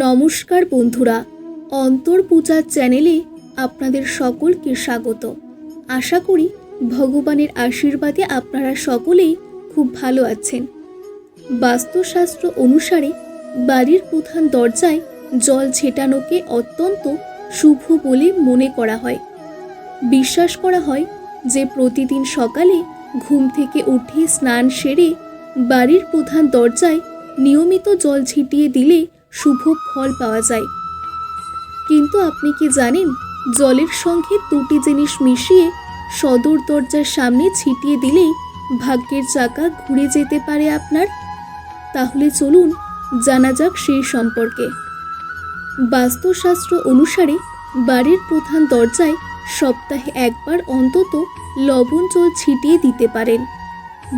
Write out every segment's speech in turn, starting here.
নমস্কার বন্ধুরা, অন্তর পূজার চ্যানেলে আপনাদের সকলকে স্বাগত। আশা করি ভগবানের আশীর্বাদে আপনারা সকলেই খুব ভালো আছেন। বাস্তুশাস্ত্র অনুসারে বাড়ির প্রধান দরজায় জল ছেটানোকে অত্যন্ত শুভ বলে মনে করা হয়। বিশ্বাস করা হয় যে প্রতিদিন সকালে ঘুম থেকে উঠে স্নান সেরে বাড়ির প্রধান দরজায় নিয়মিত জল ছিটিয়ে দিলে শুভ ফল পাওয়া যায়। কিন্তু আপনি কি জানেন, জলের সঙ্গে দুটি জিনিস মিশিয়ে সদর দরজার সামনে ছিটিয়ে দিলেই ভাগ্যের চাকা ঘুরে যেতে পারে আপনার? তাহলে চলুন জানা যাক সেই সম্পর্কে। বাস্তুশাস্ত্র অনুসারে বাড়ির প্রধান দরজায় সপ্তাহে একবার অন্তত লবণ জল ছিটিয়ে দিতে পারেন।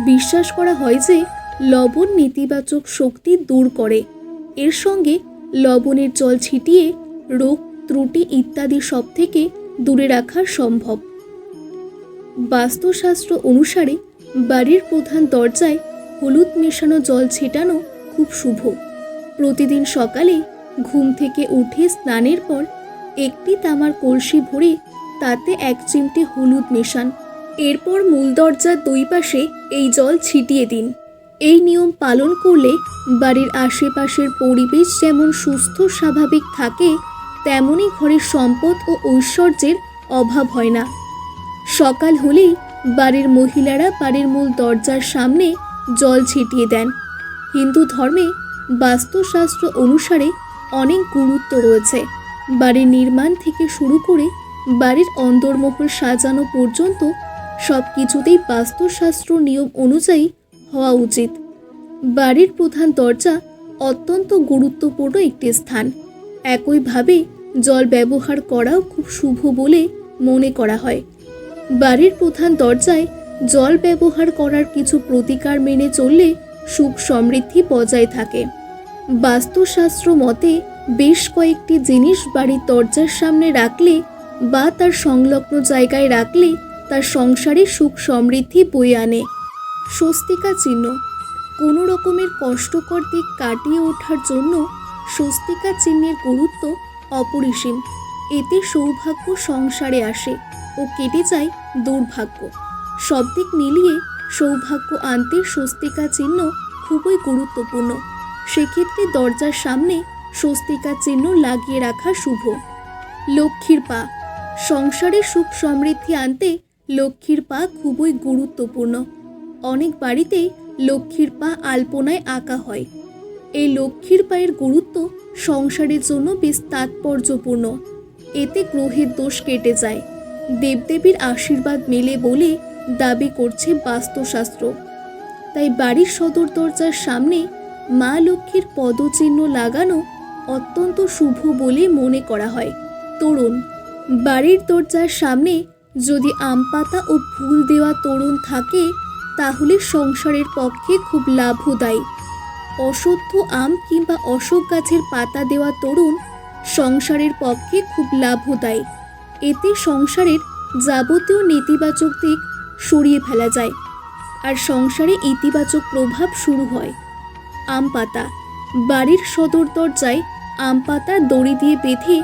বিশ্বাস করা হয় যে লবণ নেতিবাচক শক্তি দূর করে। এর সঙ্গে লবণের জল ছিটিয়ে রোগ, ত্রুটি ইত্যাদি সব থেকে দূরে রাখা সম্ভব। বাস্তুশাস্ত্র অনুসারে বাড়ির প্রধান দরজায় হলুদ মেশানো জল ছেটানো খুব শুভ। প্রতিদিন সকালে ঘুম থেকে উঠে স্নানের পর একটি তামার কলসি ভরে তাতে এক চিমটে হলুদ মেশান। এরপর মূল দরজার দুই পাশে এই জল ছিটিয়ে দিন। এই নিয়ম পালন করলে বাড়ির আশেপাশের পরিবেশ যেমন সুস্থ, স্বাভাবিক থাকে, তেমনই ঘরের সম্পদ ও ঐশ্বর্যের অভাব হয় না। সকাল হলেই বাড়ির মহিলারা বাড়ির মূল দরজার সামনে জল ছিটিয়ে দেন। হিন্দু ধর্মে বাস্তুশাস্ত্র অনুসারে অনেক গুরুত্ব রয়েছে। বাড়ির নির্মাণ থেকে শুরু করে বাড়ির অন্দরমহল সাজানো পর্যন্ত সব কিছুতেই বাস্তুশাস্ত্র নিয়ম অনুযায়ী হওয়া উচিত। বাড়ির প্রধান দরজা অত্যন্ত গুরুত্বপূর্ণ একটি স্থান। একইভাবে জল ব্যবহার করাও খুব শুভ বলে মনে করা হয়। বাড়ির প্রধান দরজায় জল ব্যবহার করার কিছু প্রতিকার মেনে চললে সুখ সমৃদ্ধি বজায় থাকে। বাস্তুশাস্ত্র মতে বেশ কয়েকটি জিনিস বাড়ির দরজার সামনে রাখলে বা তার সংলগ্ন জায়গায় রাখলে তার সংসারে সুখ সমৃদ্ধি বয়ে আনে। স্বস্তিকা চিহ্ন। কোনো রকমের কষ্টকর দিক কাটিয়ে ওঠার জন্য স্বস্তিকা চিহ্নের গুরুত্ব অপরিসীম। এতে সৌভাগ্য সংসারে আসে ও কেটে যায় দুর্ভাগ্য। সব দিক মিলিয়ে সৌভাগ্য আনতে স্বস্তিকা চিহ্ন খুবই গুরুত্বপূর্ণ। সেক্ষেত্রে দরজার সামনে স্বস্তিকা চিহ্ন লাগিয়ে রাখা শুভ। লক্ষ্মীর পা। সংসারে সুখ সমৃদ্ধি আনতে লক্ষ্মীর পা খুবই গুরুত্বপূর্ণ। অনেক বাড়িতেই লক্ষ্মীর পা আলপনায় আঁকা হয়। এই লক্ষ্মীর পায়ের গুরুত্ব সংসারের জন্য বেশ তাৎপর্যপূর্ণ। এতে গ্রহের দোষ কেটে যায়। দেবদেবীর আশীর্বাদ মেলে বলে দাবি করছে বাস্তুশাস্ত্র। তাই বাড়ির সদর দরজার সামনে মা লক্ষ্মীর পদচিহ্ন লাগানো অত্যন্ত শুভ বলে মনে করা হয়। তরুণ, বাড়ির দরজার সামনে যদি আম পাতা ও ফুল দেওয়া তরুণ থাকে তাহলে সংসারের পক্ষে খুব লাভদায়ী। অসত্য আম কিংবা অশোক গাছের পাতা দেওয়া তরুণ সংসারের পক্ষে খুব লাভদায়ী। এতে সংসারের যাবতীয় নেতিবাচক দিক সরিয়ে ফেলা যায় আর সংসারে ইতিবাচক প্রভাব শুরু হয়। আম পাতা বাড়ির সদর দরজায় আম পাতা দড়ি দিয়ে বেঁধে